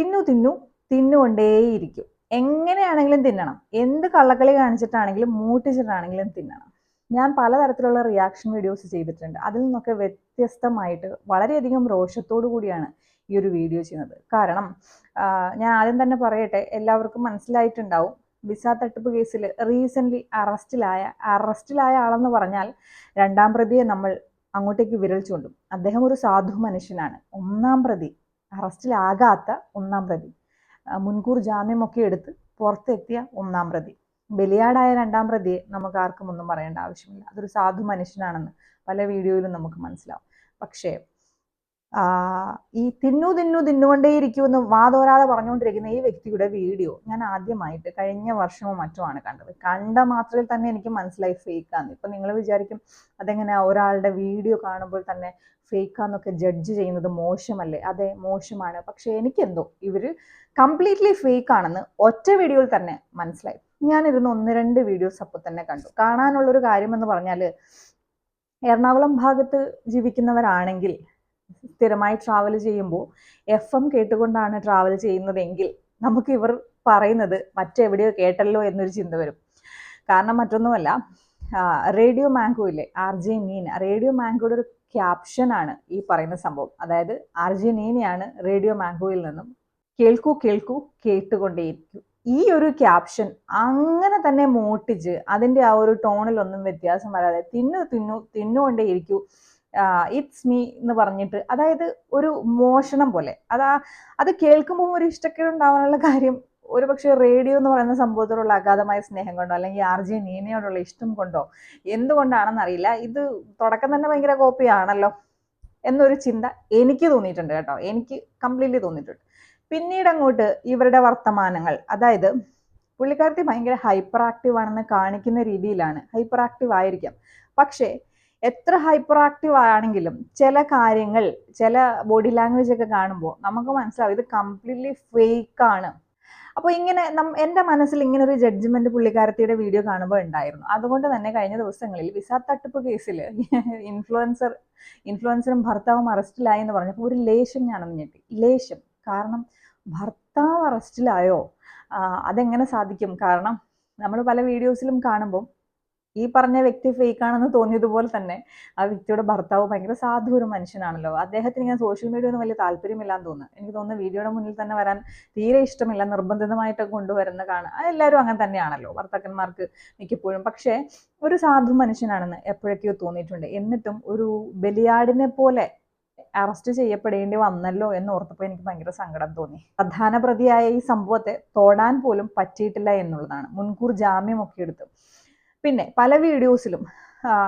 തിന്നു തിന്നു തിന്നുകൊണ്ടേയിരിക്കും. എങ്ങനെയാണെങ്കിലും തിന്നണം. എന്ത് കള്ളക്കളി കാണിച്ചിട്ടാണെങ്കിലും മൂട്ടിച്ചിട്ടാണെങ്കിലും തിന്നണം. ഞാൻ പലതരത്തിലുള്ള റിയാക്ഷൻ വീഡിയോസ് ചെയ്തിട്ടുണ്ട്. അതിൽ നിന്നൊക്കെ വ്യത്യസ്തമായിട്ട് വളരെയധികം രോഷത്തോടു കൂടിയാണ് ഈ ഒരു വീഡിയോ ചെയ്യുന്നത്. കാരണം ഞാൻ ആദ്യം തന്നെ പറയട്ടെ എല്ലാവർക്കും മനസ്സിലായിട്ടുണ്ടാവും. വിസ തട്ടിപ്പ് കേസിൽ റീസെന്റ്ലി അറസ്റ്റിലായ അറസ്റ്റിലായ ആളെന്ന് പറഞ്ഞാൽ രണ്ടാം പ്രതിയെ നമ്മൾ അങ്ങോട്ടേക്ക് വിരൽ ചൂണ്ടും. അദ്ദേഹം ഒരു സാധു മനുഷ്യനാണ്. ഒന്നാം പ്രതി. അറസ്റ്റിലാകാത്ത ഒന്നാം പ്രതി. മുൻകൂർ ജാമ്യമൊക്കെ എടുത്ത് പുറത്തെത്തിയ ഒന്നാം പ്രതി. ബലിയാടായ രണ്ടാം പ്രതിയെ നമുക്ക് ആർക്കും ഒന്നും പറയേണ്ട ആവശ്യമില്ല. അതൊരു സാധു മനുഷ്യനാണെന്ന് പല വീഡിയോയിലും നമുക്ക് മനസ്സിലാവും. പക്ഷേ ഈ തിന്നു തിന്നു തിന്നുകൊണ്ടേയിരിക്കുമെന്ന് വാതോരാതെ പറഞ്ഞുകൊണ്ടിരിക്കുന്ന ഈ വ്യക്തിയുടെ വീഡിയോ ഞാൻ ആദ്യമായിട്ട് കഴിഞ്ഞ വർഷമോ മറ്റോ ആണ് കണ്ടത്. കണ്ട മാത്രയിൽ തന്നെ എനിക്ക് മനസ്സിലായി ഫേക്കാന്ന് ഇപ്പം നിങ്ങൾ വിചാരിക്കും അതെങ്ങനെ ഒരാളുടെ വീഡിയോ കാണുമ്പോൾ തന്നെ ഫേക്കാന്നൊക്കെ ജഡ്ജ് ചെയ്യുന്നത് മോശമല്ലേ? അതെ മോശമാണ്. പക്ഷേ എനിക്കെന്തോ ഇവർ കംപ്ലീറ്റ്ലി ഫേക്ക് ആണെന്ന് ഒറ്റ വീഡിയോയിൽ തന്നെ മനസ്സിലായി. ഞാനിരുന്ന് ഒന്ന് രണ്ട് വീഡിയോസ് അപ്പോൾ തന്നെ കണ്ടു. കാണാനുള്ളൊരു കാര്യമെന്ന് പറഞ്ഞാൽ എറണാകുളം ഭാഗത്ത് ജീവിക്കുന്നവരാണെങ്കിൽ സ്ഥിരമായി ട്രാവൽ ചെയ്യുമ്പോൾ എഫ് എം കേട്ടുകൊണ്ടാണ് ട്രാവൽ ചെയ്യുന്നതെങ്കിൽ നമുക്ക് ഇവർ പറയുന്നത് മറ്റെവിടെയോ കേട്ടല്ലോ എന്നൊരു ചിന്ത വരും. കാരണം മറ്റൊന്നുമല്ല റേഡിയോ മാംഗോ ഇല്ലേ ആർ ജെ നീന റേഡിയോ മാംഗോയുടെ ഒരു ക്യാപ്ഷനാണ് ഈ പറയുന്ന സംഭവം. അതായത് ആർ ജെ നീനയാണ് റേഡിയോ മാംഗോയിൽ നിന്നും കേൾക്കൂ കേൾക്കൂ കേട്ടുകൊണ്ടേയിരിക്കൂ. ഈ ഒരു ക്യാപ്ഷൻ അങ്ങനെ തന്നെ മോട്ടിച്ച് അതിന്റെ ആ ഒരു ടോണിലൊന്നും വ്യത്യാസം വരാതെ തിന്നു തിന്നു തിന്നുകൊണ്ടേയിരിക്കൂ. ഇറ്റ്സ് മീ എന്ന് പറഞ്ഞിട്ട് അതായത് ഒരു മോഷണം പോലെ. അതാ അത് കേൾക്കുമ്പോൾ ഒരു ഇഷ്ടക്കേട് ഉണ്ടാവാനുള്ള കാര്യം ഒരു പക്ഷേ റേഡിയോ എന്ന് പറയുന്ന സംഭവത്തോടുള്ള അഗാധമായ സ്നേഹം കൊണ്ടോ അല്ലെങ്കിൽ ആർ ജെ നീനയോടുള്ള ഇഷ്ടം കൊണ്ടോ എന്തുകൊണ്ടാണെന്ന് അറിയില്ല. ഇത് തുടക്കം തന്നെ ഭയങ്കര കോപ്പിയാണല്ലോ എന്നൊരു ചിന്ത എനിക്ക് തോന്നിയിട്ടുണ്ട് കേട്ടോ. എനിക്ക് കംപ്ലീറ്റ്ലി തോന്നിയിട്ടുണ്ട്. പിന്നീട് അങ്ങോട്ട് ഇവരുടെ വർത്തമാനങ്ങൾ. അതായത് പുള്ളിക്കാരത്തി ഭയങ്കര ഹൈപ്പർ ആക്റ്റീവ് ആണെന്ന് കാണിക്കുന്ന രീതിയിലാണ്. ഹൈപ്പർ ആക്റ്റീവ് ആയിരിക്കാം. പക്ഷേ എത്ര ഹൈപ്പർ ആക്റ്റീവ് ആണെങ്കിലും ചില കാര്യങ്ങൾ ചില ബോഡി ലാംഗ്വേജ് ഒക്കെ കാണുമ്പോൾ നമുക്ക് മനസ്സിലാവും ഇത് കംപ്ലീറ്റ്ലി ഫേക്ക് ആണ്. അപ്പോൾ ഇങ്ങനെ നം എന്റെ മനസ്സിൽ ഇങ്ങനെ ഒരു ജഡ്ജ്മെന്റ് പുള്ളിക്കാരത്തിയുടെ വീഡിയോ കാണുമ്പോൾ ഉണ്ടായിരുന്നു. അതുകൊണ്ട് തന്നെ കഴിഞ്ഞ ദിവസങ്ങളിൽ വിസ തട്ടിപ്പ് കേസിൽ ഇൻഫ്ലുവൻസർ ഇൻഫ്ലുവൻസറും ഭർത്താവും അറസ്റ്റിലായി എന്ന് പറഞ്ഞപ്പോൾ ഒരു ലേശം ഞാനൊന്ന് ഞെട്ടി. ലേശം. കാരണം ഭർത്താവ് അറസ്റ്റിലായോ അതെങ്ങനെ സാധിക്കും? കാരണം നമ്മൾ പല വീഡിയോസിലും കാണുമ്പോൾ ഈ പറഞ്ഞ വ്യക്തി ഫേക്ക് ആണെന്ന് തോന്നിയതുപോലെ തന്നെ ആ വ്യക്തിയുടെ ഭർത്താവ് ഭയങ്കര സാധു ഒരു മനുഷ്യനാണല്ലോ. അദ്ദേഹത്തിന് ഇങ്ങനെ സോഷ്യൽ മീഡിയ ഒന്നും വലിയ താല്പര്യമില്ലാന്ന് തോന്നുന്നു. എനിക്ക് തോന്നുന്നു വീഡിയോയുടെ മുന്നിൽ തന്നെ വരാൻ തീരെ ഇഷ്ടമില്ല. നിർബന്ധിതമായിട്ട് കൊണ്ടുവരുന്ന കാണാൻ എല്ലാവരും അങ്ങനെ തന്നെയാണല്ലോ ഭർത്താക്കന്മാർക്ക് മിക്കപ്പോഴും. പക്ഷേ ഒരു സാധു മനുഷ്യനാണെന്ന് എപ്പോഴൊക്കെയോ തോന്നിയിട്ടുണ്ട്. എന്നിട്ടും ഒരു ബലിയാടിനെ പോലെ അറസ്റ്റ് ചെയ്യപ്പെടേണ്ടി വന്നല്ലോ എന്ന് ഓർത്തപ്പോൾ എനിക്ക് ഭയങ്കര സങ്കടം തോന്നി. പ്രധാന പ്രതിയായ ഈ സംഭവത്തെ തോടാൻ പോലും പറ്റിയിട്ടില്ല എന്നുള്ളതാണ്. മുൻകൂർ ജാമ്യമൊക്കെ എടുത്തു പിന്നെ പല വീഡിയോസിലും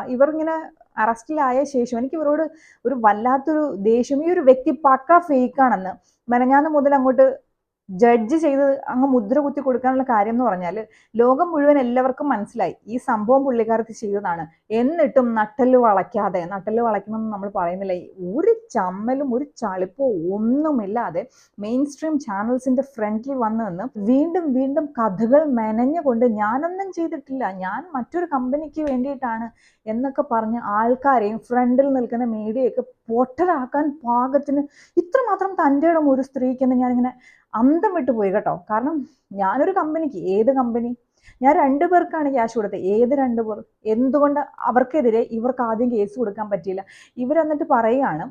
ഇവർ ഇങ്ങനെ അറസ്റ്റിലായ ശേഷം എനിക്ക് ഇവരോട് ഒരു വല്ലാത്തൊരു ദേഷ്യം. ഈ ഒരു വ്യക്തി പക്ക ഫേക്കാണെന്ന് മെനഞ്ഞാന്ന് മുതൽ അങ്ങോട്ട് ജഡ്ജ് ചെയ്ത് അങ്ങ് മുദ്ര കുത്തി കൊടുക്കാനുള്ള കാര്യം എന്ന് പറഞ്ഞാൽ ലോകം മുഴുവൻ എല്ലാവർക്കും മനസ്സിലായി ഈ സംഭവം പുള്ളിക്കാരത്തി ചെയ്തതാണ്. എന്നിട്ടും നട്ടൽ വളയ്ക്കാതെ നട്ടൽ വളയ്ക്കണമെന്ന് നമ്മൾ പറയുന്നില്ല. ഒരു ചമ്മലും ഒരു ചളിപ്പോ ഒന്നുമില്ലാതെ മെയിൻ സ്ട്രീം ചാനൽസിന്റെ ഫ്രണ്ടിൽ വന്ന് നിന്ന് വീണ്ടും വീണ്ടും കഥകൾ മെനഞ്ഞുകൊണ്ട് ഞാനൊന്നും ചെയ്തിട്ടില്ല ഞാൻ മറ്റൊരു കമ്പനിക്ക് വേണ്ടിയിട്ടാണ് എന്നൊക്കെ പറഞ്ഞ് ആൾക്കാരെയും ഫ്രണ്ടിൽ നിൽക്കുന്ന മീഡിയയൊക്കെ പൊട്ടരാക്കാൻ പാകത്തിന് ഇത്രമാത്രം തന്റെ ഒരു സ്ത്രീക്കെന്ന് ഞാനിങ്ങനെ അന്തം വിട്ടു പോയി കേട്ടോ. കാരണം ഞാനൊരു കമ്പനിക്ക് ഏത് കമ്പനി ഞാൻ രണ്ടു പേർക്കാണ് ക്യാഷ് കൊടുത്തത്. ഏത് രണ്ടു പേർ? എന്തുകൊണ്ട് അവർക്കെതിരെ ഇവർക്ക് ആദ്യം കേസ് കൊടുക്കാൻ പറ്റിയില്ല? ഇവരെന്നിട്ട് പറയുകയാണ്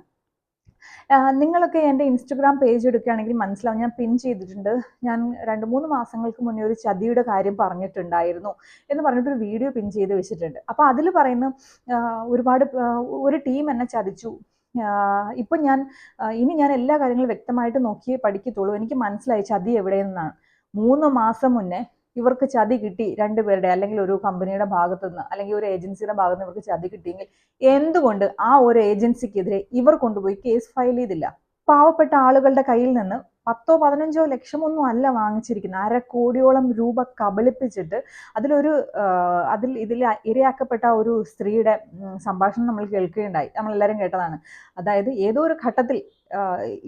നിങ്ങളൊക്കെ എന്റെ ഇൻസ്റ്റഗ്രാം പേജ് എടുക്കുകയാണെങ്കിൽ മനസ്സിലാവും. ഞാൻ പിൻ ചെയ്തിട്ടുണ്ട്. ഞാൻ രണ്ട് മൂന്ന് മാസങ്ങൾക്ക് മുന്നേ ഒരു ചതിയുടെ കാര്യം പറഞ്ഞിട്ടുണ്ടായിരുന്നു എന്ന് പറഞ്ഞിട്ട് ഒരു വീഡിയോ പിൻ ചെയ്ത് വെച്ചിട്ടുണ്ട്. അപ്പോൾ അതിൽ പറയുന്ന ഒരുപാട് ഒരു ടീം എന്നെ ചതിച്ചു. ഇപ്പൊ ഞാൻ ഇനി ഞാൻ എല്ലാ കാര്യങ്ങളും വ്യക്തമായിട്ട് നോക്കിയേ പഠിക്കത്തുള്ളൂ. എനിക്ക് മനസ്സിലായി ചതി എവിടെ നിന്നാണ് മൂന്ന് മാസം മുന്നേ ഇവർക്ക് ചതി കിട്ടി രണ്ടുപേരുടെ അല്ലെങ്കിൽ ഒരു കമ്പനിയുടെ ഭാഗത്തു നിന്ന് അല്ലെങ്കിൽ ഒരു ഏജൻസിയുടെ ഭാഗത്ത് നിന്ന് ഇവർക്ക് ചതി കിട്ടിയെങ്കിൽ എന്തുകൊണ്ട് ആ ഒരു ഏജൻസിക്കെതിരെ ഇവർ കൊണ്ടുപോയി കേസ് ഫയൽ ചെയ്തില്ല? പാവപ്പെട്ട ആളുകളുടെ കയ്യിൽ നിന്ന് പത്തോ പതിനഞ്ചോ ലക്ഷമൊന്നും അല്ല വാങ്ങിച്ചിരിക്കുന്നത് അര കോടിയോളം രൂപ കബളിപ്പിച്ചിട്ട് അതിലൊരു അതിൽ ഇതിൽ ഇരയാക്കപ്പെട്ട ഒരു സ്ത്രീയുടെ സംഭാഷണം നമ്മൾ കേൾക്കുകയുണ്ടായി. നമ്മളെല്ലാവരും കേട്ടതാണ്. അതായത് ഏതോ ഒരു ഘട്ടത്തിൽ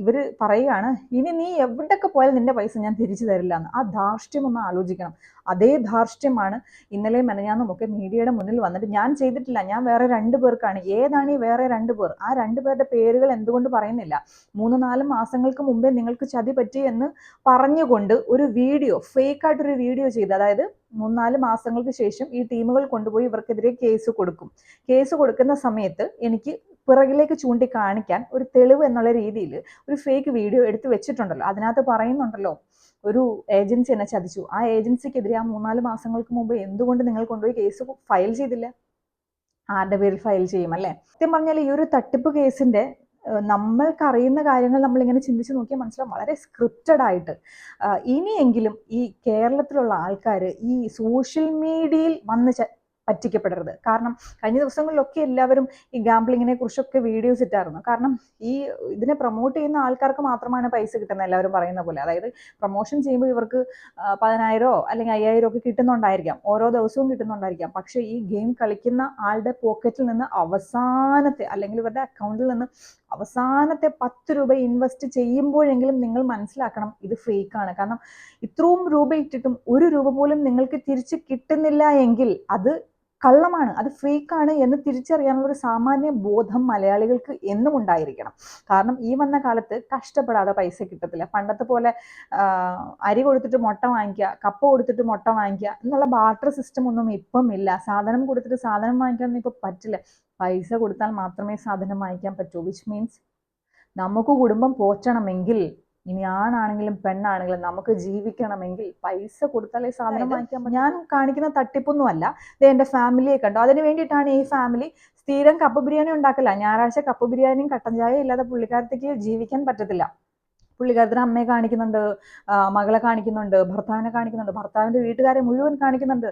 ഇവർ പറയുകയാണ് ഇനി നീ എവിടെയൊക്കെ പോയാലും നിന്റെ പൈസ ഞാൻ തിരിച്ചു തരില്ല എന്ന് ആ ധാർഷ്ട്യം ഒന്ന് ആലോചിക്കണം. അതേ ധാർഷ്ട്യമാണ് ഇന്നലെ മെനഞ്ഞാന്നും ഒക്കെ മീഡിയയുടെ മുന്നിൽ വന്നിട്ട് ഞാൻ ചെയ്തിട്ടില്ല ഞാൻ വേറെ രണ്ട് പേർക്കാണ്. ഏതാണ് ഈ വേറെ രണ്ട് പേർ? ആ രണ്ട് പേരുടെ പേരുകൾ എന്തുകൊണ്ട് പറയുന്നില്ല? മൂന്ന് നാല് മാസങ്ങൾക്ക് മുമ്പേ നിങ്ങൾക്ക് ചതി പറ്റി എന്ന് പറഞ്ഞുകൊണ്ട് ഒരു വീഡിയോ ഫേക്കായിട്ടൊരു വീഡിയോ ചെയ്ത് അതായത് മൂന്നാൽ മാസങ്ങൾക്ക് ശേഷം ഈ ടീമുകൾ കൊണ്ടുപോയി ഇവർക്കെതിരെ കേസ് കൊടുക്കും. കേസ് കൊടുക്കുന്ന സമയത്ത് എനിക്ക് പിറകിലേക്ക് ചൂണ്ടിക്കാണിക്കാൻ ഒരു തെളിവ് എന്നുള്ള രീതിയിൽ ഒരു ഫേക്ക് വീഡിയോ എടുത്ത് വെച്ചിട്ടുണ്ടല്ലോ. അതിനകത്ത് പറയുന്നുണ്ടല്ലോ ഒരു ഏജൻസി എന്നെ ചതിച്ചു. ആ ഏജൻസിക്കെതിരെ ആ മൂന്നാൽ മാസങ്ങൾക്ക് മുമ്പ് എന്തുകൊണ്ട് നിങ്ങൾ കൊണ്ടുപോയി കേസ് ഫയൽ ചെയ്തില്ല? ആരുടെ പേരിൽ ഫയൽ ചെയ്യും അല്ലേ? സത്യം പറഞ്ഞാൽ ഈ ഒരു തട്ടിപ്പ് കേസിന്റെ നമ്മൾക്ക് അറിയുന്ന കാര്യങ്ങൾ നമ്മളിങ്ങനെ ചിന്തിച്ച് നോക്കിയാൽ മനസ്സിലാവും. വളരെ സ്ക്രിപ്റ്റഡ് ആയിട്ട് ഇനിയെങ്കിലും ഈ കേരളത്തിലുള്ള ആൾക്കാർ ഈ സോഷ്യൽ മീഡിയയിൽ വന്ന് പറ്റിക്കപ്പെടരുത്. കാരണം കഴിഞ്ഞ ദിവസങ്ങളിലൊക്കെ എല്ലാവരും ഈ ഗാംബ്ലിങ്ങിനെ കുറിച്ചൊക്കെ വീഡിയോസ് ഇട്ടായിരുന്നു. കാരണം ഈ ഇതിനെ പ്രൊമോട്ട് ചെയ്യുന്ന ആൾക്കാർക്ക് മാത്രമാണ് പൈസ കിട്ടുന്നത് എല്ലാവരും പറയുന്ന പോലെ. അതായത് പ്രൊമോഷൻ ചെയ്യുമ്പോൾ ഇവർക്ക് പതിനായിരമോ അല്ലെങ്കിൽ അയ്യായിരം ഒക്കെ കിട്ടുന്നുണ്ടായിരിക്കാം. ഓരോ ദിവസവും കിട്ടുന്നുണ്ടായിരിക്കാം. പക്ഷേ ഈ ഗെയിം കളിക്കുന്ന ആളുടെ പോക്കറ്റിൽ നിന്ന് അവസാനത്തെ അല്ലെങ്കിൽ ഇവരുടെ അക്കൗണ്ടിൽ നിന്ന് അവസാനത്തെ പത്ത് രൂപ ഇൻവെസ്റ്റ് ചെയ്യുമ്പോഴെങ്കിലും നിങ്ങൾ മനസ്സിലാക്കണം ഇത് ഫേക്ക് ആണ്. കാരണം ഇത്രയും രൂപ ഇട്ടിട്ടും ഒരു രൂപ പോലും നിങ്ങൾക്ക് തിരിച്ച് കിട്ടുന്നില്ല എങ്കിൽ അത് കള്ളമാണ്. അത് ഫേക്കാണ് എന്ന് തിരിച്ചറിയാനുള്ള ഒരു സാമാന്യ ബോധം മലയാളികൾക്ക് എന്നും ഉണ്ടായിരിക്കണം. കാരണം ഈ വന്ന കാലത്ത് കഷ്ടപ്പെടാതെ പൈസ കിട്ടത്തില്ല. പണ്ടത്തെ പോലെ അരി കൊടുത്തിട്ട് മുട്ട വാങ്ങിക്കുക കപ്പ കൊടുത്തിട്ട് മുട്ട വാങ്ങിക്കുക എന്നുള്ള ബാർട്ടർ സിസ്റ്റം ഒന്നും ഇപ്പം ഇല്ല. സാധനം കൊടുത്തിട്ട് സാധനം വാങ്ങിക്കാനൊന്നും ഇപ്പം പറ്റില്ല. പൈസ കൊടുത്താൽ മാത്രമേ സാധനം വാങ്ങിക്കാൻ പറ്റൂ വിച്ച് മീൻസ് നമുക്ക് കുടുംബം പോറ്റണമെങ്കിൽ ഇനി ആണാണെങ്കിലും പെണ്ണാണെങ്കിലും നമുക്ക് ജീവിക്കണമെങ്കിൽ പൈസ കൊടുത്താലേ സാധനം വാങ്ങിക്കാൻ ഞാൻ കാണിക്കുന്ന തട്ടിപ്പൊന്നുമല്ല. ഇത് എന്റെ ഫാമിലിയെ കണ്ടു. അതിന് വേണ്ടിയിട്ടാണ് ഈ ഫാമിലി സ്ഥിരം കപ്പ് ബിരിയാണി ഉണ്ടാക്കില്ല ഞായറാഴ്ച കപ്പ് ബിരിയാണിയും കട്ടൻ ചായയും ഇല്ലാതെ പുള്ളിക്കാരത്തേക്ക് ജീവിക്കാൻ പറ്റത്തില്ല. പുള്ളിക്കാരത്തിന് അമ്മയെ കാണിക്കുന്നുണ്ട് മകളെ കാണിക്കുന്നുണ്ട് ഭർത്താവിനെ കാണിക്കുന്നുണ്ട് ഭർത്താവിന്റെ വീട്ടുകാരെ മുഴുവൻ കാണിക്കുന്നുണ്ട്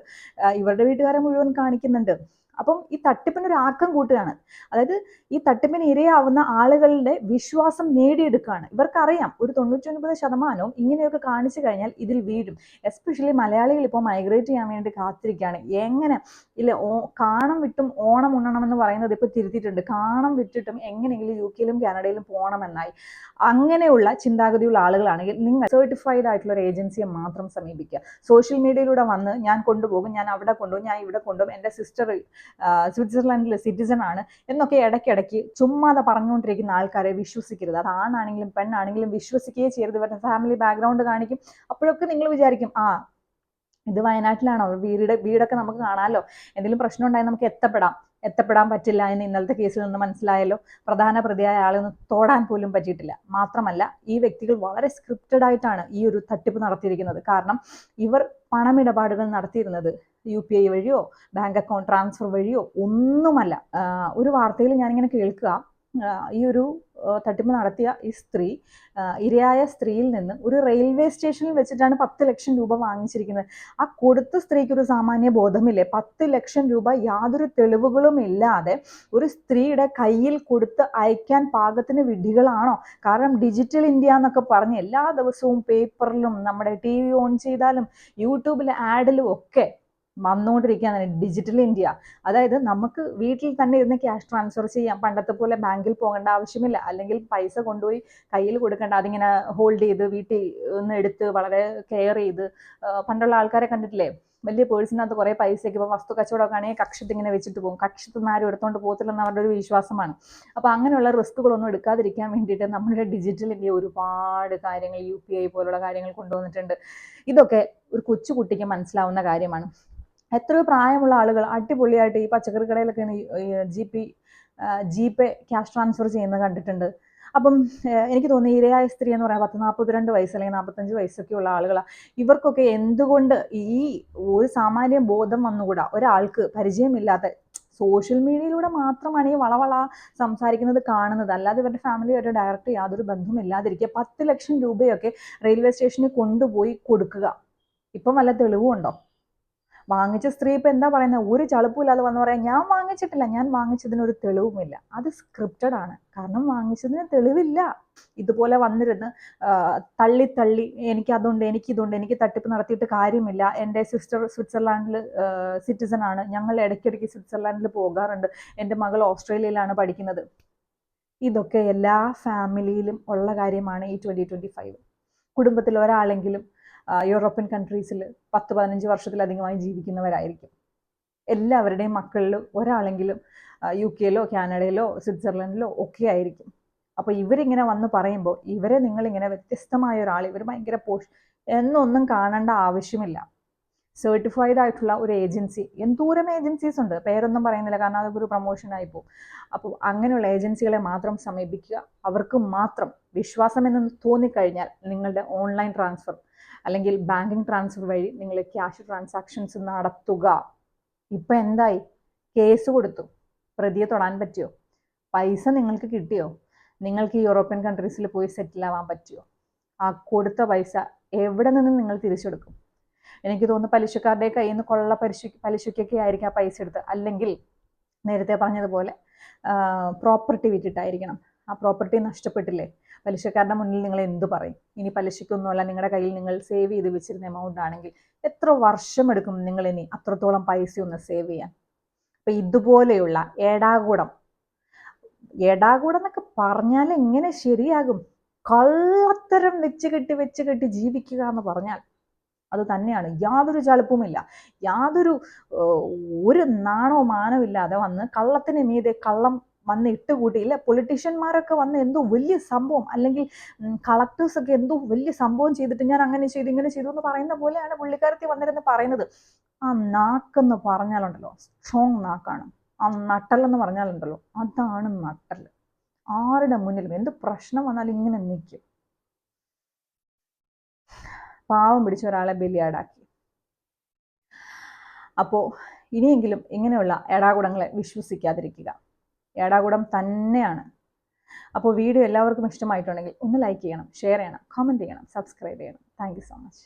ഇവരുടെ വീട്ടുകാരെ മുഴുവൻ കാണിക്കുന്നുണ്ട്. അപ്പം ഈ തട്ടിപ്പിന് ഒരു ആക്കം കൂട്ടുകയാണ്. അതായത് ഈ തട്ടിപ്പിന് ഇരയാവുന്ന ആളുകളുടെ വിശ്വാസം നേടിയെടുക്കുകയാണ്. ഇവർക്കറിയാം ഒരു തൊണ്ണൂറ്റൊൻപത് ശതമാനവും ഇങ്ങനെയൊക്കെ കാണിച്ചു കഴിഞ്ഞാൽ ഇതിൽ വീഴും. എസ്പെഷ്യലി മലയാളികൾ ഇപ്പോൾ മൈഗ്രേറ്റ് ചെയ്യാൻ വേണ്ടി കാത്തിരിക്കുകയാണ്. എങ്ങനെ ഇല്ല ഓ കാണം വിട്ടും ഓണം ഉണ്ണണം എന്ന് പറയുന്നത് ഇപ്പോൾ തിരുത്തിയിട്ടുണ്ട്. കാണം വിട്ടിട്ടും എങ്ങനെയെങ്കിലും യു കെയിലും കാനഡയിലും പോകണമെന്നായി. അങ്ങനെയുള്ള ചിന്താഗതിയുള്ള ആളുകളാണെങ്കിൽ നിങ്ങൾ സർട്ടിഫൈഡ് ആയിട്ടുള്ള ഒരു ഏജൻസിയെ മാത്രം സമീപിക്കുക. സോഷ്യൽ മീഡിയയിലൂടെ വന്ന് ഞാൻ കൊണ്ടുപോകും ഞാൻ അവിടെ കൊണ്ടുപോകും ഞാൻ ഇവിടെ കൊണ്ടുപോകും എന്റെ സിസ്റ്റർ സ്വിറ്റ്സർലൻഡിലെ സിറ്റിസൺ ആണ് എന്നൊക്കെ ഇടയ്ക്കിടയ്ക്ക് ചുമ്മാതെ പറഞ്ഞുകൊണ്ടിരിക്കുന്ന ആൾക്കാരെ വിശ്വസിക്കരുത്. അത് ആണാണെങ്കിലും പെണ്ണാണെങ്കിലും വിശ്വസിക്കുകയേ ചെയ്യരുത്. ഇവരുടെ ഫാമിലി ബാക്ക്ഗ്രൗണ്ട് കാണിക്കും. അപ്പോഴൊക്കെ നിങ്ങൾ വിചാരിക്കും ആ ഇത് വയനാട്ടിലാണോ? വീട് വീടൊക്കെ നമുക്ക് കാണാമല്ലോ എന്തെങ്കിലും പ്രശ്നം ഉണ്ടായാൽ നമുക്ക് എത്തപ്പെടാം. എത്തപ്പെടാൻ പറ്റില്ല എന്ന് ഇന്നലത്തെ കേസിൽ നിന്ന് മനസ്സിലായല്ലോ. പ്രധാന പ്രതിയായ ആളെ ഒന്ന് തോടാൻ പോലും പറ്റിയിട്ടില്ല. മാത്രമല്ല ഈ വ്യക്തികൾ വളരെ സ്ക്രിപ്റ്റഡ് ആയിട്ടാണ് ഈ ഒരു തട്ടിപ്പ് നടത്തിയിരിക്കുന്നത്. കാരണം ഇവർ പണമിടപാടുകൾ നടത്തിയിരുന്നത് യു പി ഐ വഴിയോ ബാങ്ക് അക്കൗണ്ട് ട്രാൻസ്ഫർ വഴിയോ ഒന്നുമല്ല. ഒരു വാർത്തയിൽ ഞാനിങ്ങനെ കേൾക്കുക. ഈ ഒരു തട്ടിപ്പ് നടത്തിയ ഈ സ്ത്രീ ഇരയായ സ്ത്രീയിൽ നിന്ന് ഒരു റെയിൽവേ സ്റ്റേഷനിൽ വെച്ചിട്ടാണ് പത്ത് ലക്ഷം രൂപ വാങ്ങിച്ചിരിക്കുന്നത്. ആ കൊടുത്ത സ്ത്രീക്ക് ഒരു സാമാന്യ ബോധമില്ലേ? പത്ത് ലക്ഷം രൂപ യാതൊരു തെളിവുകളും ഇല്ലാതെ ഒരു സ്ത്രീയുടെ കയ്യിൽ കൊടുത്ത് അയക്കാൻ പാകത്തിന് വിധികളാണോ? കാരണം ഡിജിറ്റൽ ഇന്ത്യ എന്നൊക്കെ പറഞ്ഞ് എല്ലാ ദിവസവും പേപ്പറിലും നമ്മുടെ ടി വി ഓൺ ചെയ്താലും യൂട്യൂബിലെ ആഡിലും ഒക്കെ വന്നുകൊണ്ടിരിക്കുകയാണ് ഡിജിറ്റൽ ഇന്ത്യ അതായത് നമുക്ക് വീട്ടിൽ തന്നെ ഇരുന്ന് ക്യാഷ് ട്രാൻസ്ഫർ ചെയ്യാം. പണ്ടത്തെ പോലെ ബാങ്കിൽ പോകേണ്ട ആവശ്യമില്ല. അല്ലെങ്കിൽ പൈസ കൊണ്ടുപോയി കയ്യിൽ കൊടുക്കേണ്ട. അതിങ്ങനെ ഹോൾഡ് ചെയ്ത് വീട്ടിൽ ഒന്ന് എടുത്ത് വളരെ കെയർ ചെയ്ത് പണ്ടുള്ള ആൾക്കാരെ കണ്ടിട്ടില്ലേ? വലിയ പേഴ്സിനകത്ത് കുറേ പൈസയ്ക്ക്. ഇപ്പോൾ വസ്തു കച്ചവടമൊക്കെ ആണെങ്കിൽ കക്ഷത്ത് ഇങ്ങനെ വെച്ചിട്ട് പോകും. കക്ഷത്ത് ആരും എടുത്തുകൊണ്ട് പോകത്തില്ലെന്ന് അവരുടെ ഒരു വിശ്വാസമാണ്. അപ്പോൾ അങ്ങനെയുള്ള റിസ്കുകളൊന്നും എടുക്കാതിരിക്കാൻ വേണ്ടിയിട്ട് നമ്മുടെ ഡിജിറ്റൽ ഇന്ത്യ ഒരുപാട് കാര്യങ്ങൾ യു പി ഐ പോലുള്ള കാര്യങ്ങൾ കൊണ്ടുവന്നിട്ടുണ്ട്. ഇതൊക്കെ ഒരു കൊച്ചുകുട്ടിക്ക് മനസ്സിലാവുന്ന കാര്യമാണ്. എത്രയോ പ്രായമുള്ള ആളുകൾ അടിപൊളിയായിട്ട് ഈ പച്ചക്കറി കടയിലൊക്കെ G P G pay cash transfer ചെയ്യുന്നത് കണ്ടിട്ടുണ്ട്. അപ്പം എനിക്ക് തോന്നുന്നു ഇരയായ സ്ത്രീ എന്ന് പറയാൻ പത്ത് നാൽപ്പത്തിരണ്ട് വയസ്സ് അല്ലെങ്കിൽ നാൽപ്പത്തഞ്ച് വയസ്സൊക്കെ ഉള്ള ആളുകളാണ് ഇവർക്കൊക്കെ എന്തുകൊണ്ട് ഈ ഒരു സാമാന്യ ബോധം വന്നുകൂടാ? ഒരാൾക്ക് പരിചയമില്ലാത്ത സോഷ്യൽ മീഡിയയിലൂടെ മാത്രമാണ് ഈ വളവള സംസാരിക്കുന്നത് കാണുന്നത്. അല്ലാതെ ഇവരുടെ ഫാമിലിയായിട്ട് ഡയറക്റ്റ് യാതൊരു ബന്ധവും ഇല്ലാതിരിക്കുക. പത്ത് ലക്ഷം രൂപയൊക്കെ റെയിൽവേ സ്റ്റേഷനിൽ കൊണ്ടുപോയി കൊടുക്കുക. ഇപ്പം വല്ല തെളിവുണ്ടോ വാങ്ങിച്ച സ്ത്രീ ഇപ്പം എന്താ പറയുന്നത് ഒരു ചളുപ്പില്ലാതെ വന്ന് പറയാം ഞാൻ വാങ്ങിച്ചിട്ടില്ല ഞാൻ വാങ്ങിച്ചതിന് ഒരു തെളിവുമില്ല. അത് സ്ക്രിപ്റ്റഡ് ആണ്. കാരണം വാങ്ങിച്ചതിന് തെളിവില്ല. ഇതുപോലെ വന്നിരുന്ന് തള്ളി തള്ളി എനിക്ക് അതുണ്ട് എനിക്ക് ഇതുണ്ട് എനിക്ക് തട്ടിപ്പ് നടത്തിയിട്ട് കാര്യമില്ല. എന്റെ സിസ്റ്റർ സ്വിറ്റ്സർലാൻഡിൽ സിറ്റിസൺ ആണ്. ഞങ്ങൾ ഇടയ്ക്കിടയ്ക്ക് സ്വിറ്റ്സർലാൻഡിൽ പോകാറുണ്ട്. എന്റെ മകൾ ഓസ്ട്രേലിയയിലാണ് പഠിക്കുന്നത്. ഇതൊക്കെ എല്ലാ ഫാമിലിയിലും ഉള്ള കാര്യമാണ് ഈ ട്വന്റി ട്വന്റി ഫൈവ് കുടുംബത്തിൽ ഒരാളെങ്കിലും യൂറോപ്യൻ കൺട്രീസിൽ പത്ത് പതിനഞ്ച് വർഷത്തിലധികമായി ജീവിക്കുന്നവരായിരിക്കും. എല്ലാവരുടെയും മക്കളിൽ ഒരാളെങ്കിലും യു കെയിലോ കാനഡയിലോ സ്വിറ്റ്സർലൻഡിലോ ഒക്കെ ആയിരിക്കും. അപ്പോൾ ഇവരിങ്ങനെ വന്ന് പറയുമ്പോൾ ഇവരെ നിങ്ങളിങ്ങനെ വ്യത്യസ്തമായ ഒരാൾ ഇവർ ഭയങ്കര പോഷ് എന്നൊന്നും കാണേണ്ട ആവശ്യമില്ല. സർട്ടിഫൈഡ് ആയിട്ടുള്ള ഒരു ഏജൻസി എന്തോരം ഏജൻസീസ് ഉണ്ട്? പേരൊന്നും പറയുന്നില്ല കാരണം പ്രൊമോഷൻ ആയി പോകും. അപ്പോൾ അങ്ങനെയുള്ള ഏജൻസികളെ മാത്രം സമീപിക്കുക. അവർക്ക് മാത്രം വിശ്വാസം എന്ന് തോന്നിക്കഴിഞ്ഞാൽ നിങ്ങളുടെ ഓൺലൈൻ ട്രാൻസ്ഫർ അല്ലെങ്കിൽ ബാങ്കിങ് ട്രാൻസ്ഫർ വഴി നിങ്ങൾ ക്യാഷ് ട്രാൻസാക്ഷൻസ് നടത്തുക. ഇപ്പം എന്തായി? കേസ് കൊടുത്തു. പ്രതിയെ തൊടാൻ പറ്റിയോ? പൈസ നിങ്ങൾക്ക് കിട്ടിയോ? നിങ്ങൾക്ക് യൂറോപ്യൻ കൺട്രീസിൽ പോയി സെറ്റിൽ ആവാൻ പറ്റിയോ? ആ കൊടുത്ത പൈസ എവിടെ നിന്ന് നിങ്ങൾ തിരിച്ചെടുക്കും? എനിക്ക് തോന്നുന്നു പലിശക്കാരുടെ കയ്യിൽ നിന്ന് കൊള്ള പലിശ പലിശയ്ക്കൊക്കെ ആയിരിക്കും ആ പൈസ എടുത്ത്. അല്ലെങ്കിൽ നേരത്തെ പറഞ്ഞതുപോലെ പ്രോപ്പർട്ടി വിറ്റിട്ടായിരിക്കണം. ആ പ്രോപ്പർട്ടി നഷ്ടപ്പെട്ടില്ലേ? പലിശക്കാരുടെ മുന്നിൽ നിങ്ങൾ എന്ത് പറയും? ഇനി പലിശയ്ക്കൊന്നുമല്ല നിങ്ങളുടെ കയ്യിൽ നിങ്ങൾ സേവ് ചെയ്ത് വെച്ചിരുന്ന എമൗണ്ട് ആണെങ്കിൽ എത്ര വർഷം എടുക്കും നിങ്ങൾ ഇനി അത്രത്തോളം പൈസ ഒന്ന് സേവ് ചെയ്യാൻ? അപ്പം ഇതുപോലെയുള്ള ഏടാകൂടം. ഏടാകൂടം എന്നൊക്കെ പറഞ്ഞാൽ എങ്ങനെ ശരിയാകും? കള്ളത്തരം വെച്ച് കെട്ടി വെച്ച് കെട്ടി ജീവിക്കുക എന്ന് പറഞ്ഞാൽ അത് തന്നെയാണ്. യാതൊരു ചളുപ്പുമില്ല. യാതൊരു ഒരു നാണോ മാനോ ഇല്ലാതെ വന്ന് കള്ളത്തിന് മീതെ കള്ളം വന്ന് ഇട്ടുകൂട്ടിയില്ല പൊളിറ്റീഷ്യന്മാരൊക്കെ വന്ന് എന്തോ വലിയ സംഭവം അല്ലെങ്കിൽ കളക്ടേഴ്സൊക്കെ എന്തോ വലിയ സംഭവം ചെയ്തിട്ട് ഞാൻ അങ്ങനെ ചെയ്തു ഇങ്ങനെ ചെയ്തു എന്ന് പറയുന്ന പോലെയാണ് പുള്ളിക്കാരത്തി വന്നിരുന്ന് പറയുന്നത്. ആ നാക്കെന്ന് പറഞ്ഞാലുണ്ടല്ലോ സ്ട്രോങ് നാക്കാണ്. ആ നട്ടലെന്ന് പറഞ്ഞാലുണ്ടല്ലോ അതാണ് നട്ടൽ ആരുടെ മുന്നിലും എന്ത് പ്രശ്നം വന്നാലും ഇങ്ങനെ നിൽക്കും പാവം പിടിച്ച ഒരാളെ ബലിയാടാക്കി. അപ്പോൾ ഇനിയെങ്കിലും ഇങ്ങനെയുള്ള ഏടാകുടങ്ങളെ വിശ്വസിക്കാതിരിക്കുക. ഏടാകുടം തന്നെയാണ്. അപ്പോൾ വീഡിയോ എല്ലാവർക്കും ഇഷ്ടമായിട്ടുണ്ടെങ്കിൽ ഒന്ന് ലൈക്ക് ചെയ്യണം ഷെയർ ചെയ്യണം കമന്റ് ചെയ്യണം സബ്സ്ക്രൈബ് ചെയ്യണം. Thank so much